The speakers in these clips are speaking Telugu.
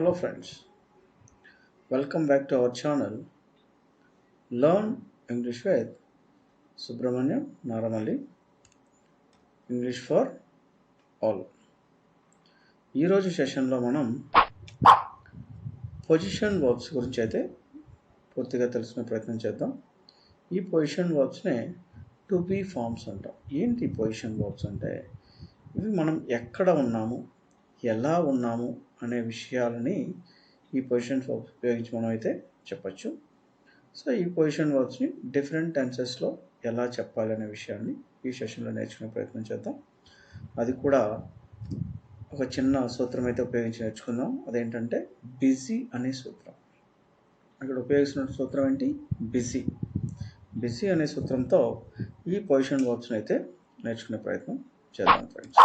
Hello friends, welcome back to our channel. Learn English with Subrahmanyam Naramali English for all ఈరోజు సెషన్లో మనం పొజిషన్ వర్బ్స్ గురించి అయితే పూర్తిగా తెలుసుకునే ప్రయత్నం చేద్దాం. ఈ పొజిషన్ వర్బ్స్నే టు బీ ఫార్మ్స్ అంటాం. ఏంటి పొజిషన్ వర్బ్స్ అంటే? ఇవి మనం ఎక్కడ ఉన్నాము? ఎలా ఉన్నాము? అనే విషయాలని ఈ పొజిషన్ వర్బ్స్ ఉపయోగించి మనం అయితే చెప్పచ్చు. సో ఈ పొజిషన్ వర్బ్స్ని డిఫరెంట్ టెన్సెస్లో ఎలా చెప్పాలి అనే విషయాన్ని ఈ సెషన్లో నేర్చుకునే ప్రయత్నం చేద్దాం. అది కూడా ఒక చిన్న సూత్రం అయితే ఉపయోగించి నేర్చుకుందాం. అదేంటంటే బిజీ అనే సూత్రం. అక్కడ ఉపయోగిస్తున్న సూత్రం ఏంటి? బిజీ బిజీ అనే సూత్రంతో ఈ పొజిషన్ వర్బ్స్ని అయితే నేర్చుకునే ప్రయత్నం చేద్దాం ఫ్రెండ్స్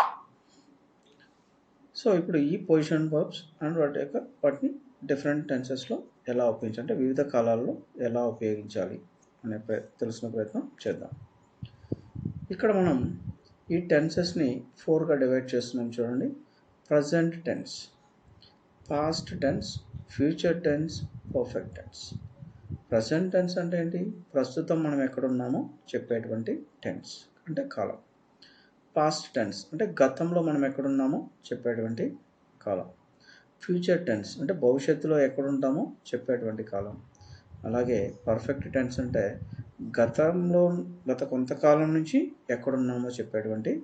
సో ఇప్పుడు ఈ పొజిషన్ వర్బ్స్ అండ్ వాటి యొక్క వాటిని డిఫరెంట్ టెన్సెస్లో ఎలా ఉపయోగించాలి? అంటే వివిధ కాలాల్లో ఎలా ఉపయోగించాలి అనే ప్ర తెలుసుకునే ప్రయత్నం చేద్దాం. ఇక్కడ మనం ఈ టెన్సెస్ని ఫోర్గా డివైడ్ చేస్తున్నాం చూడండి. Present tense past tense future tense perfect tense. Present tense అంటే ఏంటి? ప్రస్తుతం మనం ఎక్కడున్నామో చెప్పేటువంటి టెన్స్ అంటే కాలం. పాస్ట్ టెన్స్ అంటే గతంలో మనం ఎక్కడున్నామో చెప్పేటువంటి కాలం. ఫ్యూచర్ టెన్స్ అంటే భవిష్యత్తులో ఎక్కడుంటామో చెప్పేటువంటి కాలం. అలాగే పర్ఫెక్ట్ టెన్స్ అంటే గతంలో గత కొంతకాలం నుంచి ఎక్కడున్నామో చెప్పేటువంటి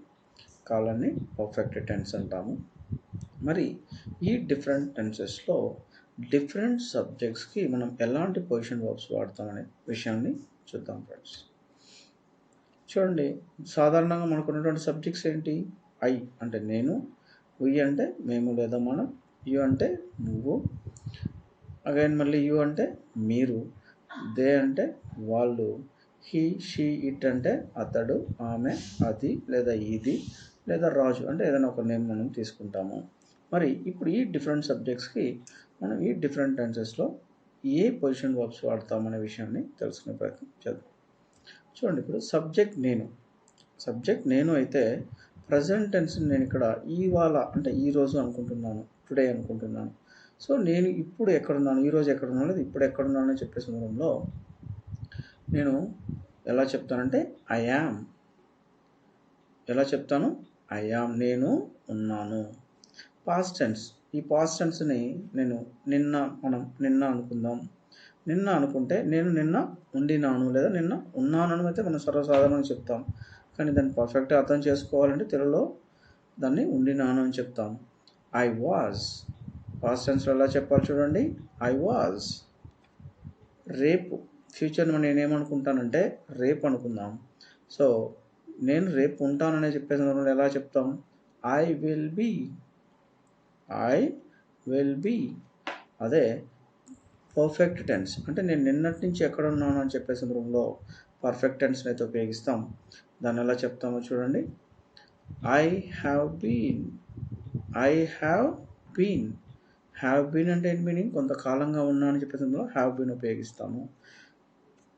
కాలాన్ని పర్ఫెక్ట్ టెన్స్ అంటాము. మరి ఈ డిఫరెంట్ టెన్సెస్లో డిఫరెంట్ సబ్జెక్ట్స్కి మనం ఎలాంటి పొజిషన్ వర్బ్స్ వాడతామనే విషయాన్ని చూద్దాం ఫ్రెండ్స్ చూడండి సాధారణంగా మనకు ఉన్నటువంటి సబ్జెక్ట్స్ ఏంటి? ఐ అంటే నేను వి అంటే మేము లేదా మనం యు అంటే నువ్వు అగైన్ మళ్ళీ యు అంటే మీరు దే అంటే వాళ్ళు హీ షీ ఇట్ అంటే అతడు ఆమె అది లేదా ఇది లేదా రాజు అంటే ఏదైనా ఒక నేమ్ మనం తీసుకుంటాము. మరి ఇప్పుడు ఈ డిఫరెంట్ సబ్జెక్ట్స్కి మనం ఈ డిఫరెంట్ టెన్సెస్లో ఏ పొజిషన్ వర్బ్స్ వాడతామనే విషయాన్ని తెలుసుకునే ప్రయత్నం చేద్దాం. చూడండి ఇప్పుడు సబ్జెక్ట్ నేను. సబ్జెక్ట్ నేను అయితే ప్రజెంట్ టెన్స్ నేను ఇక్కడ ఇవాళ అంటే ఈరోజు అనుకుంటున్నాను టుడే అనుకుంటున్నాను. సో నేను ఇప్పుడు ఎక్కడున్నాను ఈరోజు ఎక్కడున్నాను లేదు ఇప్పుడు ఎక్కడున్నాను చెప్పే సందర్భంలో నేను ఎలా చెప్తానంటే ఐ యామ్ ఎలా చెప్తాను? ఐ యామ్ నేను ఉన్నాను. పాస్ట్ టెన్స్ ఈ పాస్ట్ టెన్స్ని నేను నిన్న మనం నిన్న అనుకుందాం. నిన్న అనుకుంటే నేను నిన్న ఉండినాను లేదా నిన్న ఉన్నాను అని అయితే మనం సర్వసాధారణంగా చెప్తాం. కానీ దాన్ని పర్ఫెక్ట్గా అర్థం చేసుకోవాలంటే తెలుగులో దాన్ని ఉండినాను అని చెప్తాం. ఐ వాజ్ పాస్ట్ టెన్స్లో ఎలా చెప్పాలి చూడండి. ఐ వాజ్ రేపు. ఫ్యూచర్ని మనం నేనేమనుకుంటానంటే రేపు అనుకుందాం. సో నేను రేపు ఉంటాననే చెప్పే సందర్భంలో ఎలా చెప్తాం? I will be I will be అదే పర్ఫెక్ట్ టెన్స్ అంటే నేను నిన్నటి నుంచి ఎక్కడ ఉన్నాను అని చెప్పే సందర్భంలో పర్ఫెక్ట్ టెన్స్ని అయితే ఉపయోగిస్తాం. దాన్ని ఎలా చెప్తామో చూడండి. I have been I have been have been అంటే ఏంటి మీనింగ్ కొంతకాలంగా ఉన్నా అని చెప్పే సందర్భంలో హ్యావ్ బీన్ ఉపయోగిస్తాము.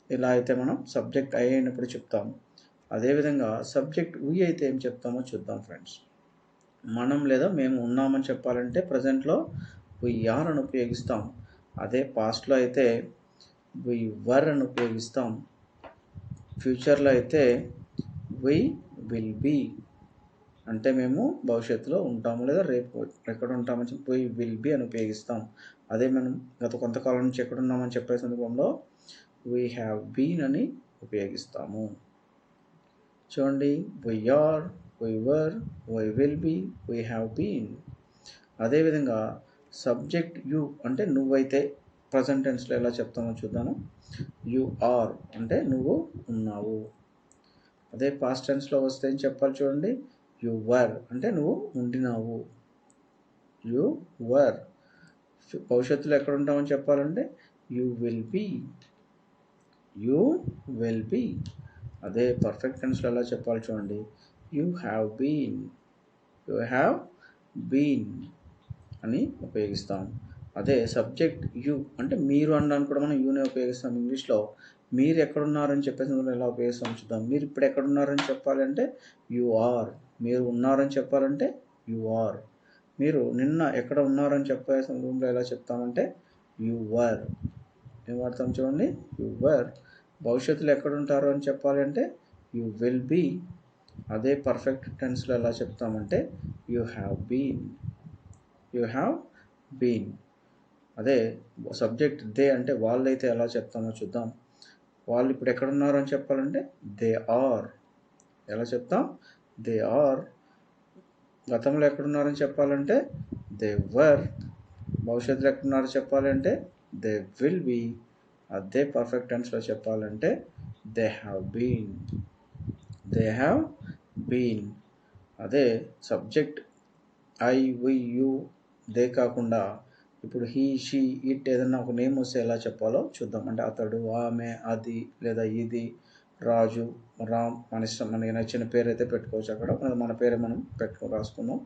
ఇలా అయితే మనం సబ్జెక్ట్ ఐ అయినప్పుడు చెప్తాము. అదేవిధంగా సబ్జెక్ట్ వి అయితే ఏం చెప్తామో చూద్దాం ఫ్రెండ్స్ మనం లేదా మేము ఉన్నామని చెప్పాలంటే ప్రజెంట్లో వి ఆర్ అని ఉపయోగిస్తాం. అదే పాస్ట్లో అయితే వి వర్ అని ఉపయోగిస్తాం. ఫ్యూచర్లో అయితే వి విల్ బీ అంటే మేము భవిష్యత్తులో ఉంటాము లేదా రేపు ఎక్కడ ఉంటామని చెప్పి వి విల్ బీ అని ఉపయోగిస్తాం. అదే మనం గత కొంతకాలం నుంచి ఎక్కడ ఉన్నామని చెప్పే సందర్భంలో వీ హ్యావ్ బీన్ అని ఉపయోగిస్తాము. చూడండి we are we were we will be we have been అదేవిధంగా సబ్జెక్ట్ యు అంటే నువ్వైతే ప్రజెంట్ టెన్స్లో ఎలా చెప్తామో చూద్దాము. యు ఆర్ అంటే నువ్వు ఉన్నావు. అదే పాస్ట్ టెన్స్లో వస్తే ఏం చెప్పాలి చూడండి? యు వర్ అంటే నువ్వు ఉండినావు. You were. భవిష్యత్తులో ఎక్కడ ఉంటామని చెప్పాలంటే you will be. You will be. అదే పర్ఫెక్ట్ టెన్స్లో ఎలా చెప్పాలి చూడండి? You have been. You have been. అని ఉపయోగిస్తాం అదే సబ్జెక్ట్ యూ అంటే మీరు అనడానికి కూడా మనం యూనే ఉపయోగిస్తాం ఇంగ్లీష్లో మీరు ఎక్కడున్నారని చెప్పే ఎలా ఉపయోగిస్తాం చూద్దాం. మీరు ఇప్పుడు ఎక్కడున్నారని చెప్పాలంటే యు ఆర్ మీరు ఉన్నారని చెప్పాలంటే యు ఆర్ మీరు నిన్న ఎక్కడ ఉన్నారని చెప్పే సందర్భంలో ఎలా చెప్తామంటే యు వర్ ఏం వాడతాం చూడండి? యు వర్ భవిష్యత్తులో ఎక్కడ ఉంటారు అని చెప్పాలంటే యు విల్ బీ అదే పర్ఫెక్ట్ టెన్స్లో ఎలా చెప్తామంటే you have been you have been. అదే సబ్జెక్ట్ దే అంటే వాళ్ళైతే ఎలా చెప్తామో చూద్దాం. వాళ్ళు ఇప్పుడు ఎక్కడ ఉన్నారు అని చెప్పాలంటే దే ఆర్. ఎలా చెప్తాం? They are. గతంలో ఎక్కడున్నారని చెప్పాలంటే దే వర్. భవిష్యత్తులో ఎక్కడున్నారో చెప్పాలంటే దే విల్ బీ. అదే పర్ఫెక్ట్ టెన్స్లో చెప్పాలంటే they have been. They have been. అదే subject I we you they కాకుండా ఇప్పుడు హీ షీ ఇట్ ఏదన్నా ఒక నేమ్ వస్తే ఎలా చెప్పాలో చూద్దాం. అంటే అతడు ఆమె అది లేదా ఇది రాజు రామ్ మన ఇష్టం మనకి నచ్చిన పేరు అయితే పెట్టుకోవచ్చు అక్కడ. మన- పేరే మనం పెట్టుకో రాసుకుందాం.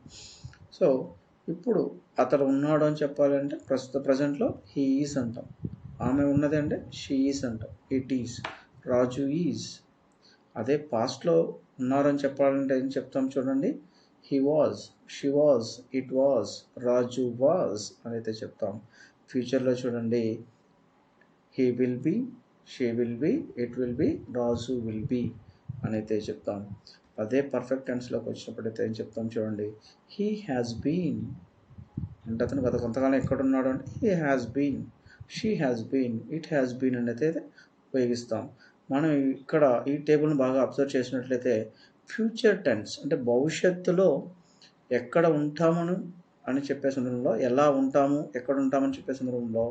సో ఇప్పుడు అతడు ఉన్నాడు అని చెప్పాలంటే ప్రస్తుత ప్రజెంట్లో హీ ఈజ్ అంటాం. ఆమె ఉన్నది అంటే షీ ఈజ్ అంటాం. It is. Raju is. అదే పాస్ట్లో ఉన్నారని చెప్పాలంటే ఏం చెప్తాం చూడండి. He was she was it was Raju was అని అయితే చెప్తాం ఫ్యూచర్లో చూడండి. He will be she will be it will be Raju will be అని అయితే చెప్తాం. అదే పర్ఫెక్ట్ టెన్స్లోకి వచ్చినప్పుడైతే ఏం చెప్తాం చూడండి. హీ హ్యాస్ బీన్ అంటే అతను గత కొంతకాలం ఎక్కడున్నాడు అంటే he has been she has been it has been అని అయితే ఉపయోగిస్తాం. మనం ఇక్కడ ఈ టేబుల్ని బాగా అబ్జర్వ్ చేసినట్లయితే ఫ్యూచర్ టెన్స్ అంటే భవిష్యత్తులో ఎక్కడ ఉంటామను అని చెప్పే సందర్భంలో ఎలా ఉంటాము ఎక్కడ ఉంటామని చెప్పే సందర్భంలో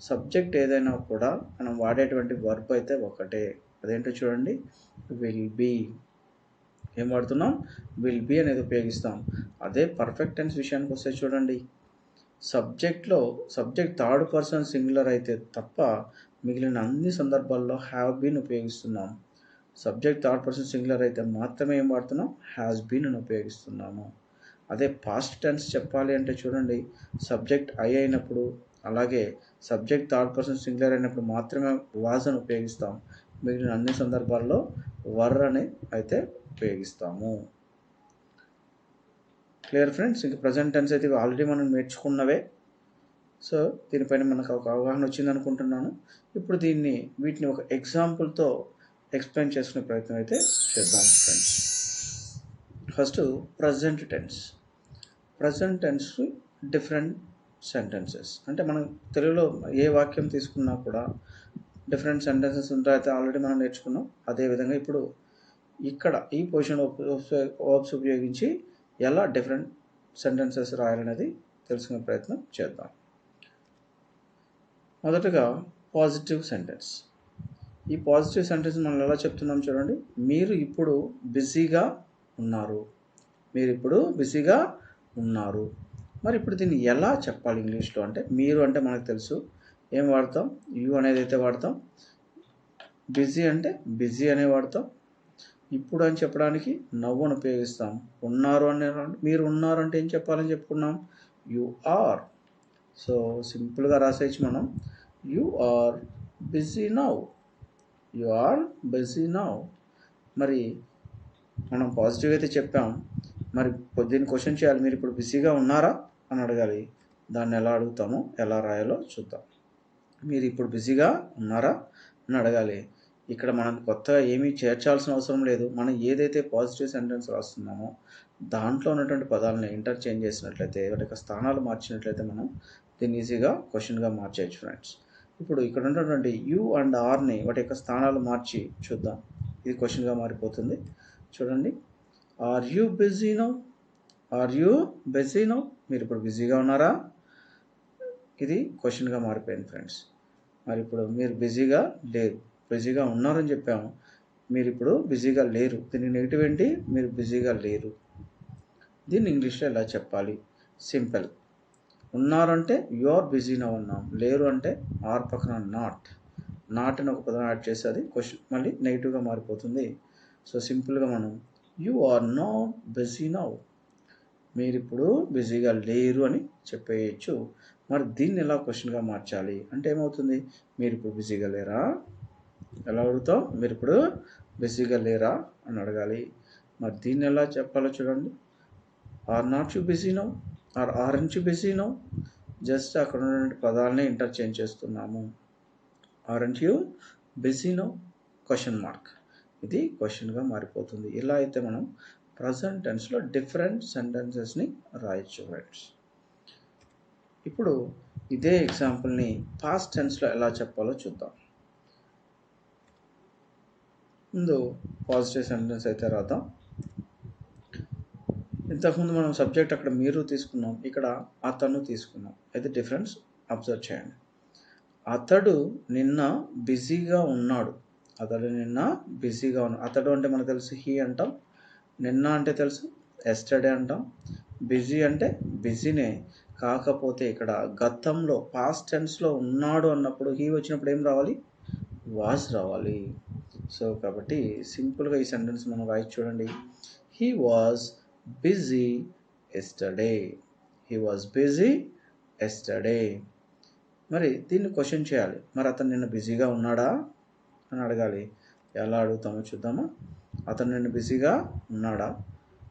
సబ్జెక్ట్ ఏదైనా కూడా మనం వాడేటువంటి వర్బ్ అయితే ఒకటే. అదేంటో చూడండి. విల్ బీ ఏం వాడుతున్నాం? విల్ బీ అనేది ఉపయోగిస్తాం. అదే పర్ఫెక్ట్ టెన్స్ విషయానికి వస్తే చూడండి. సబ్జెక్ట్లో సబ్జెక్ట్ థర్డ్ పర్సన్ సింగులర్ అయితే తప్ప మిగిలిన అన్ని సందర్భాల్లో హ్యావ్ బీన్ ఉపయోగిస్తున్నాం. సబ్జెక్ట్ థర్డ్ పర్సన్ సింగులర్ అయితే మాత్రమే ఏం వాడుతున్నాం? హ్యాస్ బీన్ అని ఉపయోగిస్తున్నాము. అదే పాస్ట్ టెన్స్ చెప్పాలి అంటే చూడండి. సబ్జెక్ట్ ఐ అయినప్పుడు అలాగే సబ్జెక్ట్ థర్డ్ పర్సన్ సింగులర్ అయినప్పుడు మాత్రమే వాజ్ అని ఉపయోగిస్తాం. మిగిలిన అన్ని సందర్భాల్లో వర్ అని అయితే ఉపయోగిస్తాము. క్లియర్ ఫ్రెండ్స్ ఇంక ప్రజెంట్ టెన్స్ అయితే ఆల్రెడీ మనం నేర్చుకున్నవే. సో దీనిపైన మనకు ఒక అవగాహన వచ్చింది అనుకుంటున్నాను ఇప్పుడు దీన్ని వీటిని ఒక ఎగ్జాంపుల్తో ఎక్స్ప్లెయిన్ చేసుకునే ప్రయత్నం అయితే చేద్దాం friends first present tense present tense different sentences అంటే మనం తెలుగులో ఏ వాక్యం తీసుకున్నా కూడా డిఫరెంట్ సెంటెన్సెస్ ఉంటాయితే ఆల్రెడీ మనం నేర్చుకున్నాం. అదేవిధంగా ఇప్పుడు ఇక్కడ ఈ పొజిషన్ ఓప్స్ ఉపయోగించి ఎలా డిఫరెంట్ సెంటెన్సెస్ రాయాలనేది తెలుసుకునే ప్రయత్నం చేద్దాం. మొదటగా పాజిటివ్ సెంటెన్స్ ఈ పాజిటివ్ సెంటెన్స్ మనం ఎలా చెప్తున్నాం చూడండి. మీరు ఇప్పుడు బిజీగా ఉన్నారు. మీరు ఇప్పుడు బిజీగా ఉన్నారు. మరి ఇప్పుడు దీన్ని ఎలా చెప్పాలి ఇంగ్లీష్లో అంటే మీరు అంటే మనకు తెలుసు. ఏం వాడతాం? యూ అనేది అయితే వాడతాం. బిజీ అంటే బిజీ అనే వాడతాం. ఇప్పుడు అని చెప్పడానికి నవ్వు అని ఉపయోగిస్తాం. ఉన్నారు అనే మీరు ఉన్నారు అంటే ఏం చెప్పాలని చెప్పుకున్నాం? You are. సో సింపుల్గా రాసేయచ్చు మనం. You are busy now. You are busy now. మరి మనం పాజిటివ్ అయితే చెప్పాం. మరి పొద్దున్న క్వశ్చన్ చేయాలి. మీరు ఇప్పుడు బిజీగా ఉన్నారా అని అడగాలి. దాన్ని ఎలా అడుగుతామో? ఎలా రాయాలో చూద్దాం. మీరు ఇప్పుడు బిజీగా ఉన్నారా అని అడగాలి. ఇక్కడ మనం కొత్తగా ఏమీ చేర్చాల్సిన అవసరం లేదు. మనం ఏదైతే పాజిటివ్ సెంటెన్స్ రాస్తున్నామో దాంట్లో ఉన్నటువంటి పదాలను ఇంటర్చేంజ్ చేసినట్లయితే వాటి యొక్క స్థానాలు మార్చినట్లయితే మనం దీన్ని ఈజీగా క్వశ్చన్గా మార్చేయచ్చు ఫ్రెండ్స్. ఇప్పుడు ఇక్కడ ఉన్నటువంటి యు అండ్ ఆర్ని వాటి యొక్క స్థానాలు మార్చి చూద్దాం. ఇది క్వశ్చన్గా మారిపోతుంది. చూడండి. ఆర్ యూ బిజీనో ఆర్ యూ బిజీనో మీరు ఇప్పుడు బిజీగా ఉన్నారా? ఇది క్వశ్చన్గా మారిపోయింది ఫ్రెండ్స్. మరి ఇప్పుడు మీరు బిజీగా లేరు. బిజీగా ఉన్నారని చెప్పాము. మీరు ఇప్పుడు బిజీగా లేరు. దీని నెగిటివ్ ఏంటి? మీరు బిజీగా లేరు. దీన్ని ఇంగ్లీష్లో ఎలా చెప్పాలి? సింపుల్ ఉన్నారంటే యు ఆర్ బిజీనా ఉన్నాం. లేరు అంటే ఆర్ పక్కన నాట్. నాట్ అని ఒక పదం యాడ్ చేసి అది క్వశ్చన్ మళ్ళీ నెగిటివ్గా మారిపోతుంది. సో సింపుల్గా మనం you are not busy now మీరు ఇప్పుడు బిజీగా లేరు అని చెప్పేయచ్చు. మరి దీన్ని ఎలా క్వశ్చన్గా మార్చాలి? అంటే ఏమవుతుంది? మీరు ఇప్పుడు బిజీగా లేరా? ఎలా అడుగుతాం మీరు ఇప్పుడు బిజీగా లేరా అని అడగాలి. మరి దీన్ని ఎలా చెప్పాలో చూడండి. Or not you busy now or aren't busy no? Just అక్కడ ఉన్నటువంటి పదాలని ఇంటర్చేంజ్ చేస్తున్నాము. Aren't you busy no? Question mark ఇది క్వశ్చన్గా మారిపోతుంది. ఇలా అయితే మనం ప్రజెంట్ టెన్స్లో డిఫరెంట్ సెంటెన్సెస్ని రాయొచ్చు ఫ్రెండ్స్ ఇప్పుడు ఇదే ఎగ్జాంపుల్ని పాస్ట్ టెన్స్లో ఎలా చెప్పాలో చూద్దాం. ముందు పాజిటివ్ సెంటెన్స్ అయితే రాద్దాం. ఇంతకుముందు మనం సబ్జెక్ట్ అక్కడ మీరు తీసుకున్నాం ఇక్కడ అతను తీసుకున్నాం. అయితే డిఫరెన్స్ అబ్జర్వ్ చేయండి. అతడు నిన్న బిజీగా ఉన్నాడు. అతడు నిన్న బిజీగా ఉన్నాడు అతడు అంటే మనకు తెలుసు హీ అంటాం నిన్న అంటే తెలుసు ఎస్టర్డే అంటాం. బిజీ అంటే బిజీనే. కాకపోతే ఇక్కడ గతంలో పాస్ట్ టెన్స్లో ఉన్నాడు అన్నప్పుడు హీ వచ్చినప్పుడు ఏం రావాలి? వాజ్ రావాలి. సో కాబట్టి సింపుల్గా ఈ సెంటెన్స్ మనం రాయి చూడండి. He was busy yesterday he was busy yesterday మరి దీన్ని క్వశ్చన్ చేయాలి. మరి అతను నిన్న బిజీగా ఉన్నాడా? అని అడగాలి. ఎలా అడుగుతామో చూద్దామా? అతను నిన్న బిజీగా ఉన్నాడా?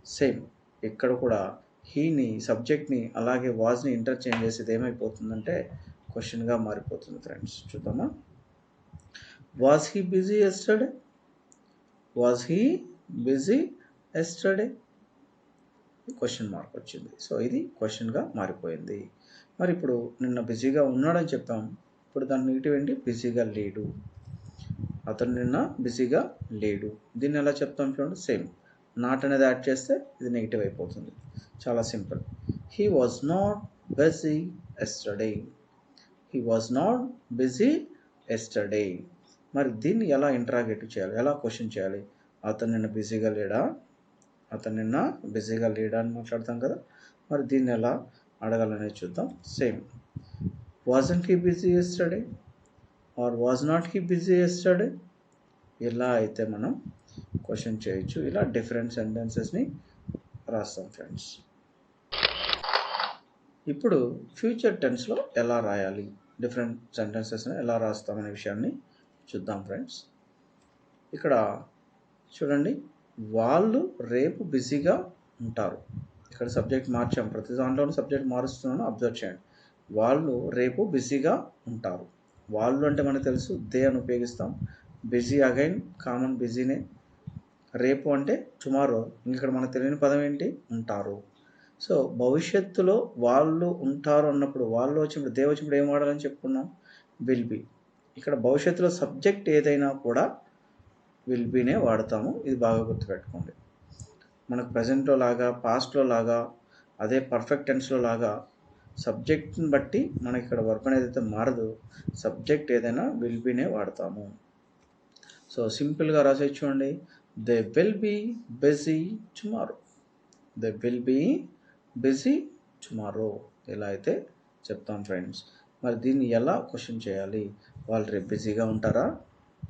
సేమ్ ఇక్కడ కూడా. హీని సబ్జెక్ట్ని అలాగే వాజ్ని ఇంటర్చేంజ్ చేసేది ఏమైపోతుందంటే క్వశ్చన్గా మారిపోతుంది ఫ్రెండ్స్ చూద్దామా? Was he busy yesterday was he busy yesterday question mark వచ్చింది. సో ఇది క్వశ్చన్గా మారిపోయింది. మరి ఇప్పుడు నిన్న బిజీగా ఉన్నాడని చెప్తాం. ఇప్పుడు దాని నెగిటివ్ ఏంటి? బిజీగా లేడు. అతను నిన్న బిజీగా లేడు. దీన్ని ఎలా చెప్తాం చూడండి? సేమ్ నాట్ అనేది యాడ్ చేస్తే ఇది నెగిటివ్ అయిపోతుంది. చాలా simple he was not busy yesterday he was not busy yesterday మరి దీన్ని ఎలా ఇంటరాగేటివ్ చేయాలి? ఎలా క్వశ్చన్ చేయాలి? అతను నిన్న బిజీగా లేడా? అతను నిన్న బిజీగా లేడా అని మాట్లాడతాం కదా. మరి దీన్ని ఎలా అడగాలనేది చూద్దాం. Same wasn't he busy yesterday or was not he busy yesterday ఇలా అయితే మనం క్వశ్చన్ చేయొచ్చు. ఇలా డిఫరెంట్ సెంటెన్సెస్ని రాస్తాం ఫ్రెండ్స్ ఇప్పుడు ఫ్యూచర్ టెన్స్లో ఎలా రాయాలి? డిఫరెంట్ సెంటెన్సెస్ని ఎలా రాస్తామనే విషయాన్ని చూద్దాం ఫ్రెండ్స్ ఇక్కడ చూడండి. వాళ్ళు రేపు బిజీగా ఉంటారు. ఇక్కడ సబ్జెక్ట్ మార్చాం. ప్రతి దాంట్లోనూ సబ్జెక్ట్ మారుస్తున్నాను అబ్జర్వ్ చేయండి. వాళ్ళు రేపు బిజీగా ఉంటారు. వాళ్ళు అంటే మనకు తెలుసు దే అని ఉపయోగిస్తాం. బిజీ అగైన్ కామన్ బిజీనే. రేపు అంటే టుమారో. ఇక్కడ మనకు తెలియని పదం ఏంటి? ఉంటారు. సో భవిష్యత్తులో వాళ్ళు ఉంటారు అన్నప్పుడు వాళ్ళు వచ్చినప్పుడు దే వచ్చినప్పుడు ఏం వాడాలని చెప్పుకున్నాం? Will be. ఇక్కడ భవిష్యత్తులో సబ్జెక్ట్ ఏదైనా కూడా విల్ బీనే వాడతాము. ఇది బాగా గుర్తుపెట్టుకోండి. మనకు ప్రజెంట్లో లాగా పాస్ట్లో లాగా అదే పర్ఫెక్ట్ టెన్స్లో లాగా సబ్జెక్ట్ని బట్టి మనకి ఇక్కడ వర్క్ అనేది అయితే మారదు. సబ్జెక్ట్ ఏదైనా విల్ బీనే వాడతాము. సో సింపుల్గా రాసే చూడండి. They will be busy tomorrow they will be busy tomorrow ఇలా అయితే చెప్తాం ఫ్రెండ్స్ మరి దీన్ని ఎలా క్వశ్చన్ చేయాలి? వాళ్ళు రేపు బిజీగా ఉంటారా?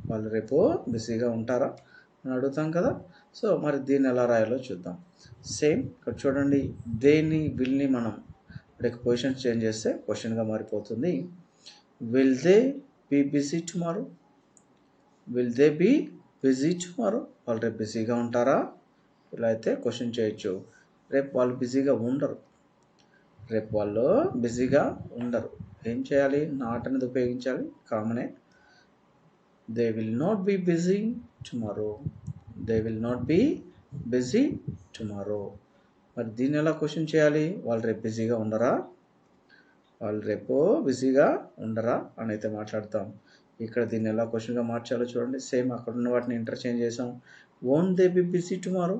వాళ్ళు రేపు బిజీగా ఉంటారా అని అడుగుతాం కదా. సో మరి దీన్ని ఎలా రాయాలో చూద్దాం. సేమ్ ఇక్కడ చూడండి. దేన్ని విల్ని మనం ఇక్కడ పొజిషన్ చేంజ్ చేస్తే క్వశ్చన్గా మారిపోతుంది. Will they be busy tomorrow will they be busy tomorrow వాళ్ళు రేపు బిజీగా ఉంటారా? ఇలా అయితే క్వశ్చన్ చేయొచ్చు. రేపు వాళ్ళు బిజీగా ఉండరు. రేపు వాళ్ళు బిజీగా ఉండరు. ఏం చేయాలి? నాట్ అనేది ఉపయోగించాలి. కామనే they will not be busy tomorrow they will not be busy tomorrow మరి దీన్ని ఎలా క్వశ్చన్ చేయాలి? వాళ్ళు రేపు బిజీగా ఉండరా? వాళ్ళు రేపు బిజీగా ఉండరా అని అయితే మాట్లాడతాం. ఇక్కడ దీన్ని ఎలా క్వశ్చన్గా మార్చాలో చూడండి. సేమ్ అక్కడ ఉన్న వాటిని ఇంటర్చేంజ్ చేసాం won't they be busy tomorrow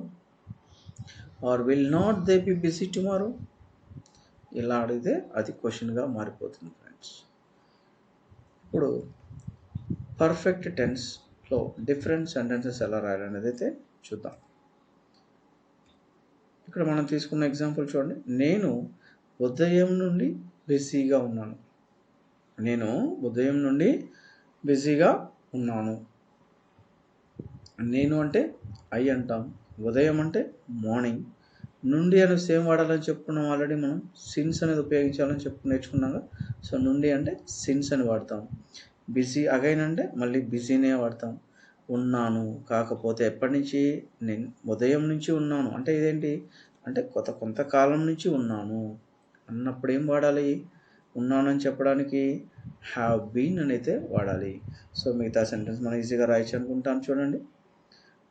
or will not they be busy tomorrow ఇలా అడిగితే అది క్వశ్చన్గా మారిపోతుంది ఫ్రెండ్స్ ఇప్పుడు పర్ఫెక్ట్ టెన్స్లో డిఫరెంట్ సెంటెన్సెస్ ఎలా రాయాలనేది అయితే చూద్దాం. ఇక్కడ మనం తీసుకున్న ఎగ్జాంపుల్ చూడండి. నేను ఉదయం నుండి బిజీగా ఉన్నాను. నేను ఉదయం నుండి బిజీగా ఉన్నాను. నేను అంటే ఐ అంటాం. ఉదయం అంటే మార్నింగ్ నుండి అని సేమ్ వాడాలని చెప్పుకున్నాం ఆల్రెడీ మనం. సిన్స్ అనేది ఉపయోగించాలని చెప్పు నేర్చుకున్నాం సో నుండి అంటే సిన్స్ అని వాడతాం. బిజీ అగైన్ అంటే మళ్ళీ బిజీనే వాడతాం. ఉన్నాను కాకపోతే ఎప్పటి నుంచి నేను ఉదయం నుంచి ఉన్నాను. అంటే ఇదేంటి? అంటే కొత్త కొంతకాలం నుంచి ఉన్నాను. అన్నప్పుడు ఏం వాడాలి? ఉన్నానని చెప్పడానికి హ్యావ్ బీన్ అని అయితే వాడాలి. సో మిగతా సెంటెన్స్ మనం ఈజీగా రాయొచ్చు అనుకుంటాను చూడండి.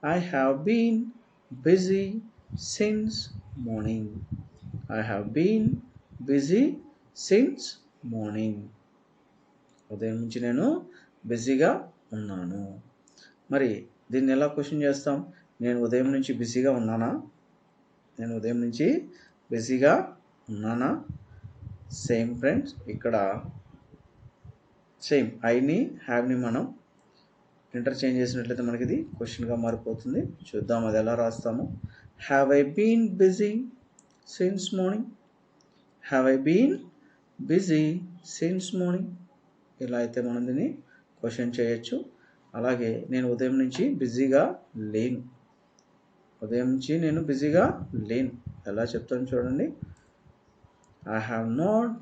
I have been busy since morning I have been busy since morning ఉదయం నుంచి నేను బిజీగా ఉన్నాను. మరి దీన్ని ఎలా క్వశ్చన్ చేస్తాం? నేను ఉదయం నుంచి బిజీగా ఉన్నానా? నేను ఉదయం నుంచి బిజీగా ఉన్నానా? సేమ్ ఫ్రెండ్స్ ఇక్కడ సేమ్ ఐని హ్యావ్ని మనం ఇంటర్చేంజ్ చేసినట్లయితే మనకి ఇది క్వశ్చన్గా మారిపోతుంది. చూద్దాం అది ఎలా రాస్తాము. Have I been busy since morning have I been busy since morning ఇలా అయితే మనం దీన్ని క్వశ్చన్ చేయొచ్చు. అలాగే నేను ఉదయం నుంచి బిజీగా లేను. ఉదయం నుంచి నేను బిజీగా లేను. ఎలా చెప్తాను చూడండి. I have not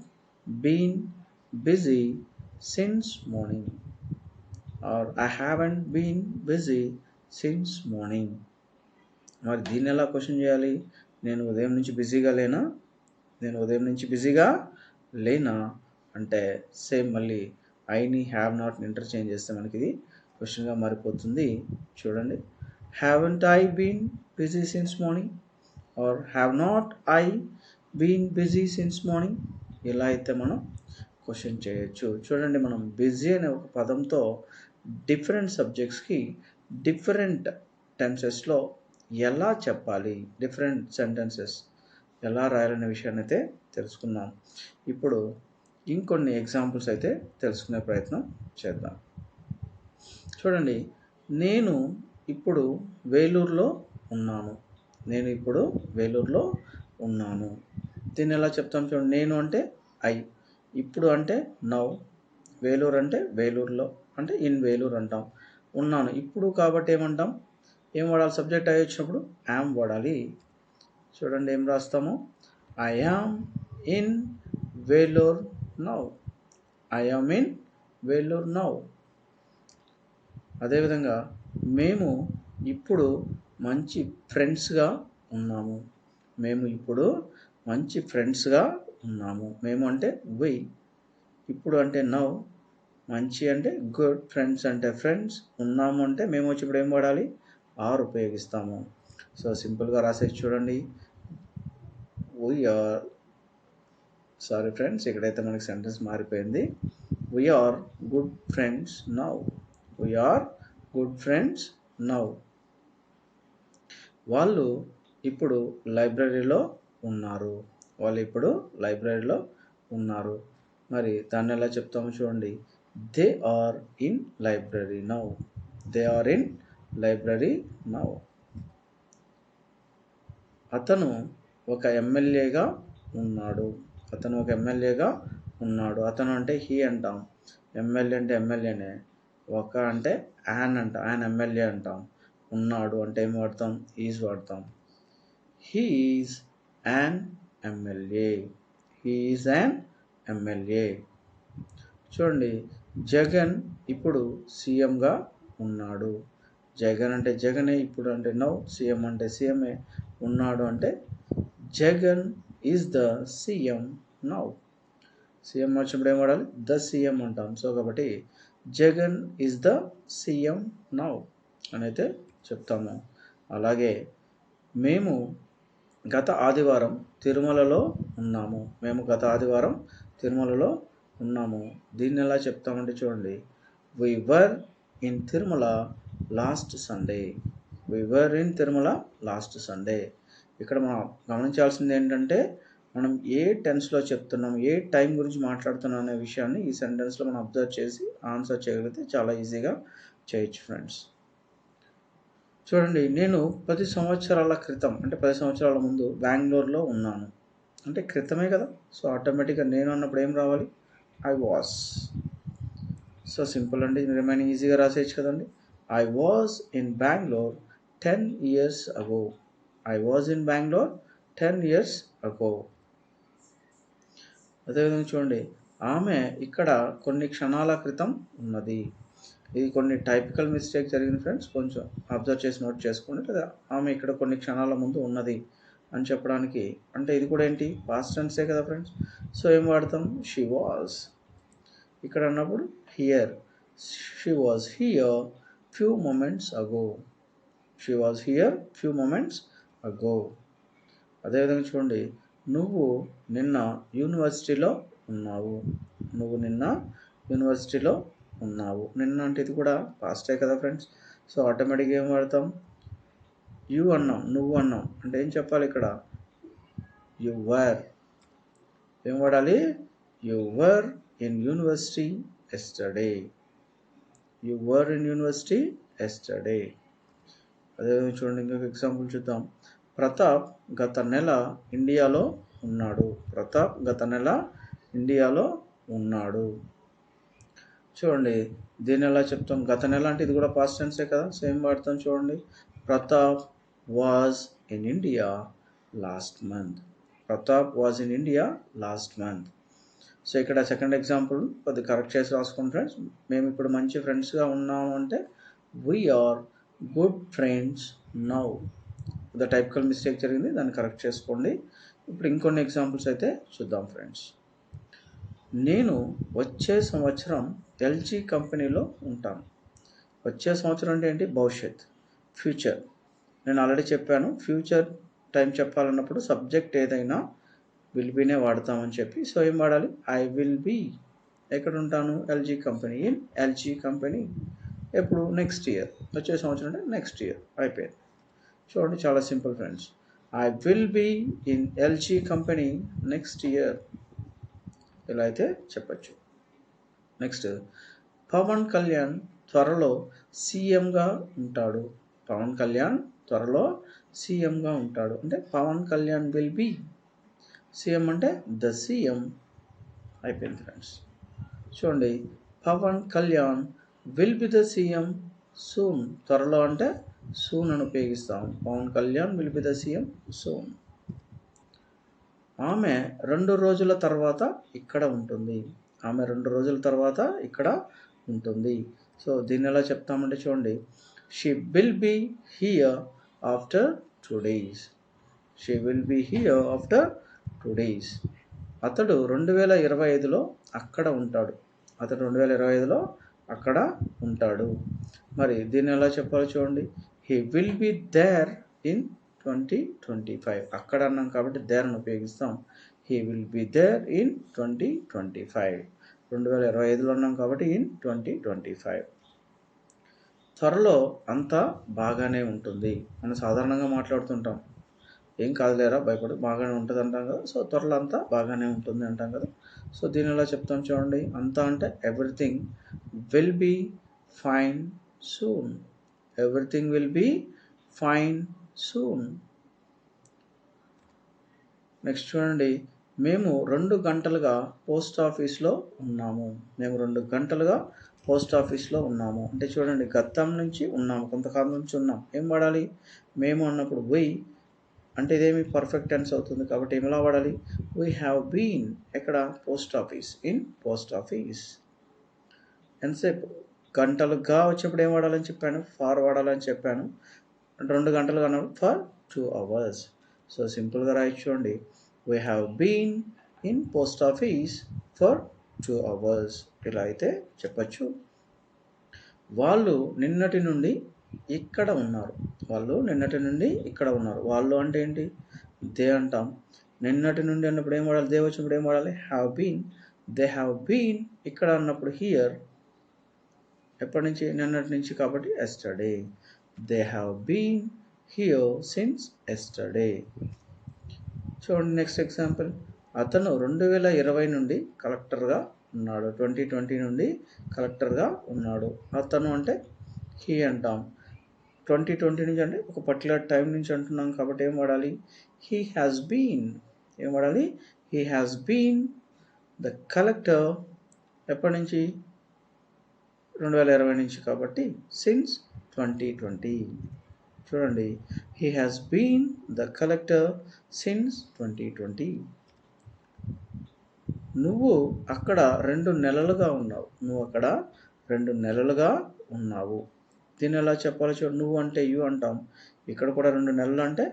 been busy since morning or I haven't been busy since morning మరి దీన్ని ఎలా క్వశ్చన్ చేయాలి? నేను ఉదయం నుంచి బిజీగా లేనా? నేను ఉదయం నుంచి బిజీగా లేనా? అంటే సేమ్ మళ్ళీ ఐని హ్యావ్ నాట్ ఇంటర్చేంజ్ చేస్తే మనకి ఇది క్వశ్చన్గా మారిపోతుంది. చూడండి. Haven't I been busy since morning or have not I been busy since morning ఇలా అయితే మనం క్వశ్చన్ చేయొచ్చు. చూడండి మనం బిజీ అనే ఒక పదంతో డిఫరెంట్ సబ్జెక్ట్స్కి డిఫరెంట్ టెన్సెస్లో ఎలా చెప్పాలి? డిఫరెంట్ సెంటెన్సెస్ ఎలా రాయాలనే విషయాన్ని అయితే తెలుసుకున్నాం ఇప్పుడు ఇంకొన్ని ఎగ్జాంపుల్స్ అయితే తెలుసుకునే ప్రయత్నం చేద్దాం. చూడండి నేను ఇప్పుడు వేలూరులో ఉన్నాను. నేను ఇప్పుడు వేలూరులో ఉన్నాను. దీన్ని ఎలా చెప్తాం చూడండి నేను అంటే ఐ ఇప్పుడు అంటే నౌ వేలూరు అంటే వేలూరులో అంటే ఇన్ వేలూరు అంటాం. ఉన్నాను ఇప్పుడు కాబట్టి ఏమంటాం? ఏం వాడాలి? సబ్జెక్ట్ అయ్యి వచ్చినప్పుడు యామ్ వాడాలి. చూడండి ఏం రాస్తాము? I am in Vellore now. I am in Vellore now. అదేవిధంగా మేము ఇప్పుడు మంచి ఫ్రెండ్స్గా ఉన్నాము. మేము ఇప్పుడు మంచి ఫ్రెండ్స్గా ఉన్నాము. మేము అంటే వై ఇప్పుడు అంటే నౌ. మంచి అంటే గుడ్ ఫ్రెండ్స్ అంటే ఫ్రెండ్స్ ఉన్నాము అంటే మేము వచ్చి ఇప్పుడు ఏం వాడాలి? ఆర్ ఉపయోగిస్తాము. సో సింపుల్గా రాసేసి చూడండి. వీఆర్ సారీ ఫ్రెండ్స్ ఇక్కడైతే మనకి సెంటెన్స్ మారిపోయింది. We are good friends now we are good friends now వాళ్ళు ఇప్పుడు లైబ్రరీలో ఉన్నారు. వాళ్ళు ఇప్పుడు లైబ్రరీలో ఉన్నారు. మరి దాన్ని ఎలా చెప్తాము చూడండి. They are in library now they are in library now అతను ఒక ఎమ్మెల్యేగా ఉన్నాడు. అతను ఒక ఎమ్మెల్యేగా ఉన్నాడు. అతను అంటే హీ అంటాం. ఎమ్మెల్యే అంటే ఎమ్మెల్యేనే. ఒక అంటే యాన్ అంటాం. యాన్ ఎమ్మెల్యే అంటాం. ఉన్నాడు అంటే ఏం వాడతాం? ఈజ్ వాడతాం. He is an MLA. He is an MLA. చూడండి జగన్ ఇప్పుడు సీఎంగా ఉన్నాడు. జగన్ అంటే జగనే ఇప్పుడు అంటే నౌ సీఎం అంటే సీఎంఏ ఉన్నాడు అంటే Jagan is the CM now CM వచ్చినప్పుడు ఏం వాడాలి? ద సీఎం అంటాం. సో కాబట్టి Jagan is the CM now అని అయితే చెప్తాము. అలాగే మేము గత ఆదివారం తిరుమలలో ఉన్నాము. మేము గత ఆదివారం తిరుమలలో ఉన్నాము. దీన్ని ఎలా చెప్తామంటే చూడండి. We were in Tirumala last Sunday we were in Tirumala last Sunday ఇక్కడ మనం గమనించాల్సింది ఏంటంటే మనం ఏ టెన్స్లో చెప్తున్నాం ఏ టైం గురించి మాట్లాడుతున్నాం అనే విషయాన్ని ఈ సెంటెన్స్లో మనం అబ్జర్వ్ చేసి ఆన్సర్ చేయగలిగితే చాలా ఈజీగా చేయొచ్చు ఫ్రెండ్స్. చూడండి నేను పది సంవత్సరాల క్రితం అంటే పది సంవత్సరాల ముందు బెంగళూరులో ఉన్నాను. అంటే క్రితమే కదా సో ఆటోమేటిక్గా నేను అన్నప్పుడు ఏం రావాలి? ఐ వాస్ సో సింపుల్ అండి రిమైనింగ్ ఈజీగా రాసేయచ్చు కదండి. I was in Bangalore ten years ago I was in Bangalore ten years ago అదేవిధంగా చూడండి. ఆమె ఇక్కడ కొన్ని క్షణాల క్రితం ఉన్నది. ఇది కొన్ని టైపికల్ మిస్టేక్ జరిగింది ఫ్రెండ్స్ కొంచెం అబ్జర్వ్ చేసి నోట్ చేసుకోండి. లేదా ఆమె ఇక్కడ కొన్ని క్షణాల ముందు ఉన్నది అని చెప్పడానికి. అంటే ఇది కూడా ఏంటి? పాస్ట్ టెన్సే కదా ఫ్రెండ్స్ సో ఏం వాడతాం? షీ వాజ్ ఇక్కడ అన్నప్పుడు here she was here few moments ago she was here few moments ago. అదేవిధంగా చూడండి నువ్వు నిన్న యూనివర్సిటీలో ఉన్నావు. నువ్వు నిన్న యూనివర్సిటీలో ఉన్నావు. నిన్న అంటే ఇది కూడా పాస్టే కదా ఫ్రెండ్స్ సో ఆటోమేటిక్గా ఏం వాడతాం? యు అన్నాం నువ్వు అన్నాం. అంటే ఏం చెప్పాలి ఇక్కడ? యు వర్ ఏం వాడాలి? You were in university yesterday you were in university yesterday అదేవిధంగా చూడండి ఇంకొక ఎగ్జాంపుల్ చూద్దాం. ప్రతాప్ గత నెల ఇండియాలో ఉన్నాడు. ప్రతాప్ గత నెల ఇండియాలో ఉన్నాడు. చూడండి దీన్ని ఎలా చెప్తాం? గత నెల అంటే ఇది కూడా పాస్ట్ టెన్సే కదా? సేమ్ వాడతాం చూడండి. Pratap was in India last month Pratap was in India last month so ఇక్కడ సెకండ్ ఎగ్జాంపుల్ కొద్దిగా కరెక్ట్ చేసి రాసుకోండి ఫ్రెండ్స్ మేము ఇప్పుడు మంచి ఫ్రెండ్స్గా ఉన్నాము అంటే we are good friends now the typical mistake జరిగింది దాన్ని కరెక్ట్ చేసుకోండి. ఇప్పుడు ఇంకొన్ని ఎగ్జాంపుల్స్ అయితే చూద్దాం ఫ్రెండ్స్ నేను వచ్చే సంవత్సరం ఎల్జీ కంపెనీలో ఉంటాను. వచ్చే సంవత్సరం అంటే ఏంటి? భవిష్యత్ ఫ్యూచర్. నేను ఆల్రెడీ చెప్పాను ఫ్యూచర్ టైం చెప్పాలన్నప్పుడు సబ్జెక్ట్ ఏదైనా విల్ బీనే వాడతామని చెప్పి. సో ఏం వాడాలి? ఐ విల్ బీ ఎక్కడ ఉంటాను? LG company in LG company. ఎప్పుడు? నెక్స్ట్ ఇయర్ వచ్చే సంవత్సరం అంటే నెక్స్ట్ ఇయర్ అయిపోయింది. చూడండి చాలా simple friends. I will be in LG company next year ఇలా అయితే చెప్పచ్చు. నెక్స్ట్ పవన్ కళ్యాణ్ త్వరలో సీఎంగా ఉంటాడు. పవన్ కళ్యాణ్ త్వరలో సీఎంగా ఉంటాడు. అంటే Pawan Kalyan will be CM అంటే ద సీఎం అయిపోయింది ఫ్రెండ్స్ చూడండి Pawan Kalyan will be the CM soon త్వరలో అంటే సూన్ అని ఉపయోగిస్తాం. Pawan Kalyan will be the CM soon ఆమె రెండు రోజుల తర్వాత ఇక్కడ ఉంటుంది. ఆమె రెండు రోజుల తర్వాత ఇక్కడ ఉంటుంది. సో దీన్ని ఎలా చెప్తామంటే చూడండి. She will be here after two days she will be here after two days అతడు రెండు వేల ఇరవై ఐదులో అక్కడ ఉంటాడు. అతడు రెండు వేల ఇరవై ఐదులో అక్కడ ఉంటాడు. మరి దీన్ని ఎలా చెప్పాలో చూడండి. He will be there in twenty twenty five అక్కడ అన్నాం కాబట్టి దేర్ని ఉపయోగిస్తాం. He will be there in twenty twenty five రెండు వేల ఇరవై ఐదులో ఉన్నాం కాబట్టి ఇన్ ట్వంటీ ట్వంటీ ఫైవ్ త్వరలో అంతా బాగానే ఉంటుంది మనం సాధారణంగా మాట్లాడుతుంటాం. ఏం కాదులేరా భయపడు బాగానే ఉంటుంది అంటాం కదా. సో త్వరలో అంతా బాగానే ఉంటుంది అంటాం కదా. సో దీని ఎలా చెప్తాం చూడండి. అంతా అంటే everything will be fine soon everything will be fine soon next చూడండి. మేము రెండు గంటలుగా పోస్ట్ ఆఫీస్లో ఉన్నాము. మేము రెండు గంటలుగా పోస్ట్ ఆఫీస్లో ఉన్నాము. అంటే చూడండి గతం నుంచి ఉన్నాము కొంతకాలం నుంచి ఉన్నాం ఏం వాడాలి మేము అన్నప్పుడు వై అంటే ఇదేమి పర్ఫెక్ట్ టెన్స్ అవుతుంది కాబట్టి ఏం ఎలా వాడాలి వీ హ్యావ్ బీన్ ఎక్కడ? Post office in post office ఎంతసేపు? గంటలుగా వచ్చేప్పుడు ఏం వాడాలని చెప్పాను? ఫార్ వాడాలని చెప్పాను. రెండు గంటలు అన్నప్పుడు ఫర్ టూ అవర్స్ సో సింపుల్గా రాయొచ్చు చూడండి we have been in post office for two hours ఇలా అయితే చెప్పచ్చు. వాళ్ళు నిన్నటి నుండి ఇక్కడ ఉన్నారు. వాళ్ళు నిన్నటి నుండి ఇక్కడ ఉన్నారు. వాళ్ళు అంటే ఏంటి? దే అంటాం. నిన్నటి నుండి అన్నప్పుడు ఏం వాడాలి? దే వచ్చినప్పుడు ఏం వాడాలి? Have been they have been ఇక్కడ అన్నప్పుడు హియర్ ఎప్పటి నుంచి? నిన్నటి నుంచి కాబట్టి yesterday they have been here since yesterday చూడండి నెక్స్ట్ ఎగ్జాంపుల్ అతను రెండు వేల ఇరవై నుండి కలెక్టర్గా ఉన్నాడు. ట్వంటీ ట్వంటీ నుండి కలెక్టర్గా ఉన్నాడు. అతను అంటే హీ అంటాం. ట్వంటీ ట్వంటీ నుంచి అంటే ఒక పర్టికులర్ టైం నుంచి అంటున్నాం కాబట్టి ఏం వాడాలి? హీ హ్యాస్ బీన్ ఏం వాడాలి? He has been the collector ఎప్పటి నుంచి? రెండు వేల ఇరవై నుంచి కాబట్టి సిన్స్ ట్వంటీ ట్వంటీ. చూడండి. He has been the collector since twenty twenty. నువ్వు అక్కడ రెండు నెలలుగా ఉన్నావు. నువ్వు అక్కడ రెండు నెలలుగా ఉన్నావు. దీన్ని ఎలా చెప్పాలో చూడు. నువ్వు అంటే యూ అంటాం. ఇక్కడ కూడా రెండు నెలలు అంటే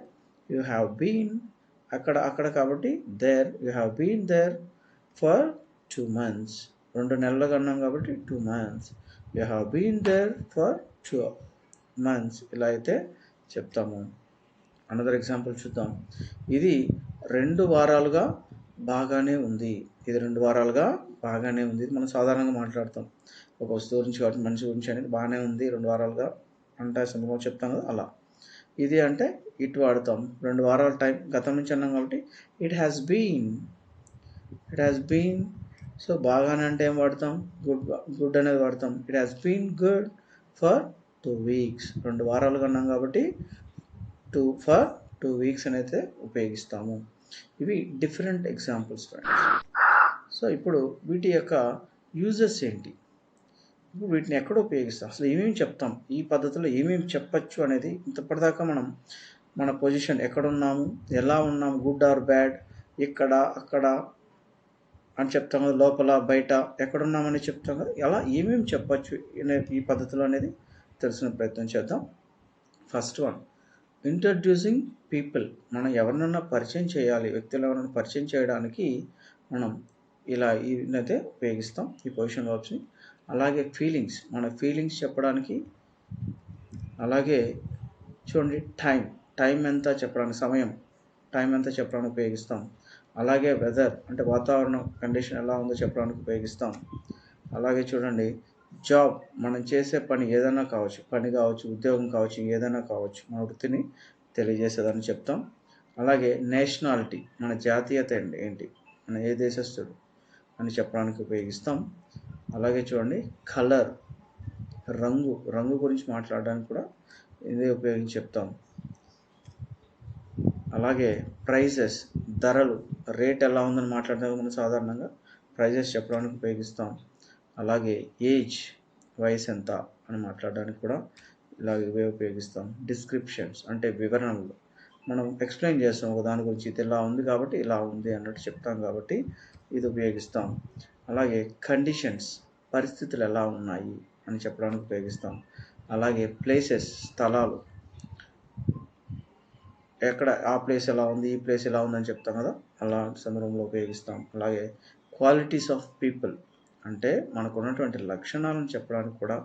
యూ హ్యావ్ బీన్. అక్కడ అక్కడ కాబట్టి there you have been there for two months. రెండు నెలలు కన్నాం కాబట్టి two months. You have been there for two months. ఇలా అయితే చెప్తాము. అనదర్ ఎగ్జాంపుల్ చూద్దాం. ఇది రెండు వారాలుగా బాగానే ఉంది. ఇది రెండు వారాలుగా బాగానే ఉంది. ఇది మనం సాధారణంగా మాట్లాడతాం. ఒక వస్తువు గురించి కాబట్టి మనిషి గురించి అనేది బాగానే ఉంది. రెండు వారాలుగా అంటే సందర్భంగా చెప్తాం కదా అలా. ఇది అంటే ఇటు వాడతాం. రెండు వారాల టైం. గతం నుంచి అన్నాం కాబట్టి it has been it has been so బాగానే అంటే ఏం వాడతాం? గుడ్ గుడ్ అనేది వాడతాం. It has been good for two weeks రెండు వారాలు అన్నాం కాబట్టి టూ ఫర్ టూ వీక్స్ అని అయితే ఉపయోగిస్తాము. ఇవి డిఫరెంట్ ఎగ్జాంపుల్స్ ఫ్రెండ్స్ సో ఇప్పుడు వీటి యొక్క యూజెస్ ఏంటి? ఇప్పుడు వీటిని ఎక్కడ ఉపయోగిస్తాం? అసలు ఏమేమి చెప్తాం? ఈ పద్ధతిలో ఏమేమి చెప్పచ్చు అనేది ఇంతప్పటిదాకా మనం మన పొజిషన్ ఎక్కడున్నాము ఎలా ఉన్నాము? గుడ్ ఆర్ బ్యాడ్ ఇక్కడ అక్కడ అని చెప్తాం కదా లోపల బయట ఎక్కడున్నామని చెప్తాం కదా ఎలా ఏమేమి చెప్పచ్చు అనే ఈ పద్ధతిలో అనేది తెలిసిన ప్రయత్నం చేద్దాం. ఫస్ట్ వన్ ఇంట్రడ్యూసింగ్ పీపుల్ మనం ఎవరినన్నా పరిచయం చేయాలి వ్యక్తులు ఎవరైనా పరిచయం చేయడానికి మనం ఇలా ఇవైతే ఉపయోగిస్తాం ఈ పొజిషన్ వర్బ్స్ని అలాగే ఫీలింగ్స్ మన ఫీలింగ్స్ చెప్పడానికి అలాగే చూడండి టైం టైం ఎంత చెప్పడానికి సమయం. టైం ఎంత చెప్పడానికి ఉపయోగిస్తాం. అలాగే వెదర్ అంటే వాతావరణం కండిషన్ ఎలా ఉందో చెప్పడానికి ఉపయోగిస్తాం. అలాగే చూడండి జాబ్ మనం చేసే పని ఏదైనా కావచ్చు పని కావచ్చు ఉద్యోగం కావచ్చు ఏదైనా కావచ్చు మన వృత్తిని తెలియజేసేదని చెప్తాం. అలాగే నేషనాలిటీ మన జాతీయత ఏంటి ఏంటి మన ఏ దేశస్థుడు అని చెప్పడానికి ఉపయోగిస్తాం. అలాగే చూడండి కలర్ రంగు రంగు గురించి మాట్లాడడానికి కూడా ఇదే ఉపయోగించి చెప్తాం. అలాగే ప్రైజెస్ ధరలు రేట్ ఎలా ఉందని మాట్లాడడానికి మనం సాధారణంగా ప్రైజెస్ చెప్పడానికి ఉపయోగిస్తాం. అలాగే ఏజ్ వయసు ఎంత అని మాట్లాడడానికి కూడా ఇలాగ ఇవే ఉపయోగిస్తాం. డిస్క్రిప్షన్స్ అంటే వివరణలు. మనం ఎక్స్ప్లెయిన్ చేస్తాం ఒక దాని గురించి ఇది ఇలా ఉంది కాబట్టి ఇలా ఉంది అన్నట్టు చెప్తాం కాబట్టి ఇది ఉపయోగిస్తాం. అలాగే కండిషన్స్ పరిస్థితులు ఎలా ఉన్నాయి అని చెప్పడానికి ఉపయోగిస్తాం. అలాగే ప్లేసెస్ స్థలాలు. ఎక్కడ ఆ ప్లేస్ ఎలా ఉంది ఈ ప్లేస్ ఎలా ఉందని చెప్తాం కదా? అలాంటి సందర్భంలో ఉపయోగిస్తాం. అలాగే క్వాలిటీస్ ఆఫ్ పీపుల్ అంటే మనకు ఉన్నటువంటి లక్షణాలను చెప్పడానికి కూడా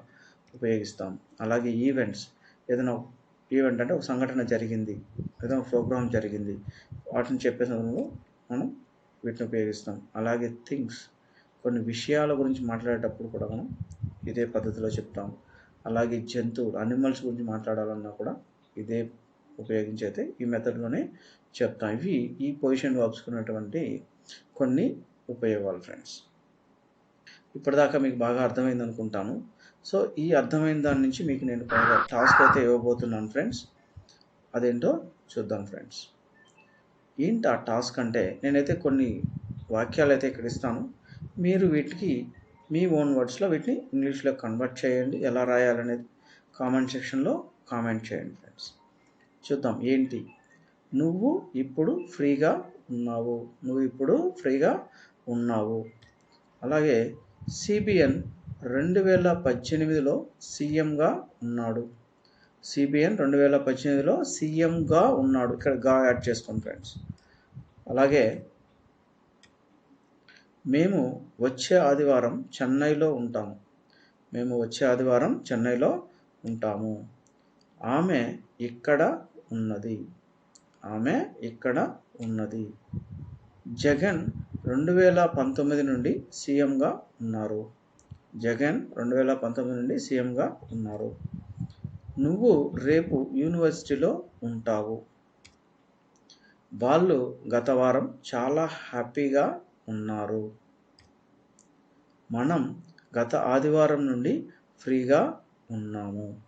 ఉపయోగిస్తాం. అలాగే ఈవెంట్స్ ఏదైనా ఈవెంట్ అంటే ఒక సంఘటన జరిగింది. ఏదైనా ప్రోగ్రామ్ జరిగింది. వాటిని చెప్పే సమయంలో మనం వీటిని ఉపయోగిస్తాం. అలాగే థింగ్స్ కొన్ని విషయాల గురించి మాట్లాడేటప్పుడు కూడా మనం ఇదే పద్ధతిలో చెప్తాం. అలాగే జంతువులు అనిమల్స్ గురించి మాట్లాడాలన్నా కూడా ఇదే ఉపయోగించి అయితే ఈ మెథడ్లోనే చెప్తాం. ఇవి ఈ పొజిషన్ వర్బ్స్కున్నటువంటి కొన్ని ఉపయోగాలు ఫ్రెండ్స్ ఇప్పటిదాకా మీకు బాగా అర్థమైంది అనుకుంటాను. సో ఈ అర్థమైన దాని నుంచి మీకు నేను టాస్క్ అయితే ఇవ్వబోతున్నాను ఫ్రెండ్స్ అదేంటో చూద్దాం ఫ్రెండ్స్ ఏంటి ఆ టాస్క్ అంటే? నేనైతే కొన్ని వాక్యాలు అయితే ఇక్కడ ఇస్తాను. మీరు వీటికి మీ ఓన్ వర్డ్స్లో వీటిని ఇంగ్లీష్లో కన్వర్ట్ చేయండి. ఎలా రాయాలనేది కామెంట్ సెక్షన్లో కామెంట్ చేయండి ఫ్రెండ్స్ చూద్దాం ఏంటి? నువ్వు ఇప్పుడు ఫ్రీగా ఉన్నావు. నువ్వు ఇప్పుడు ఫ్రీగా ఉన్నావు. అలాగే సిబిఎన్ రెండు వేల పద్దెనిమిదిలో సీఎంగా ఉన్నాడు. సిబిఎన్ రెండు వేల పద్దెనిమిదిలో సీఎంగా ఉన్నాడు. ఇక్కడ గా యాడ్ చేసుకోండి ఫ్రెండ్స్. అలాగే మేము వచ్చే ఆదివారం చెన్నైలో ఉంటాము. మేము వచ్చే ఆదివారం చెన్నైలో ఉంటాము. ఆమె ఇక్కడ ఉన్నది. ఆమె ఇక్కడ ఉన్నది. జగన్ రెండు వేల పంతొమ్మిది నుండి సీఎంగా ఉన్నారు. జగన్ రెండు వేల పంతొమ్మిది నుండి సీఎంగా ఉన్నారు. నువ్వు రేపు యూనివర్సిటీలో ఉంటావు. వాళ్ళు గత వారం చాలా హ్యాపీగా ఉన్నారు. మనం గత ఆదివారం నుండి ఫ్రీగా ఉన్నాము.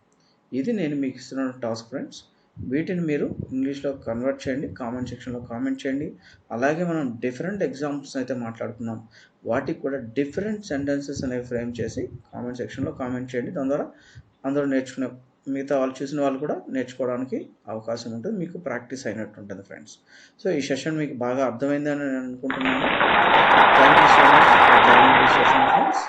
ఇది నేను మీకు ఇస్తున్న టాస్క్ ఫ్రెండ్స్. వీటిని మీరు ఇంగ్లీష్లో కన్వర్ట్ చేయండి కామెంట్ సెక్షన్లో కామెంట్ చేయండి. అలాగే మనం డిఫరెంట్ ఎగ్జాంపుల్స్ అయితే మాట్లాడుకున్నాం వాటికి కూడా డిఫరెంట్ సెంటెన్సెస్ అనేవి ఫ్రేమ్ చేసి కామెంట్ సెక్షన్లో కామెంట్ చేయండి. దాని ద్వారా అందరూ నేర్చుకునే మిగతా వాళ్ళు చూసిన వాళ్ళు కూడా నేర్చుకోవడానికి అవకాశం ఉంటుంది. మీకు ప్రాక్టీస్ అయినట్టు ఉంటుంది ఫ్రెండ్స్ సో ఈ సెషన్ మీకు బాగా అర్థమైందని నేను అనుకుంటున్నాను. Thank you so much session friends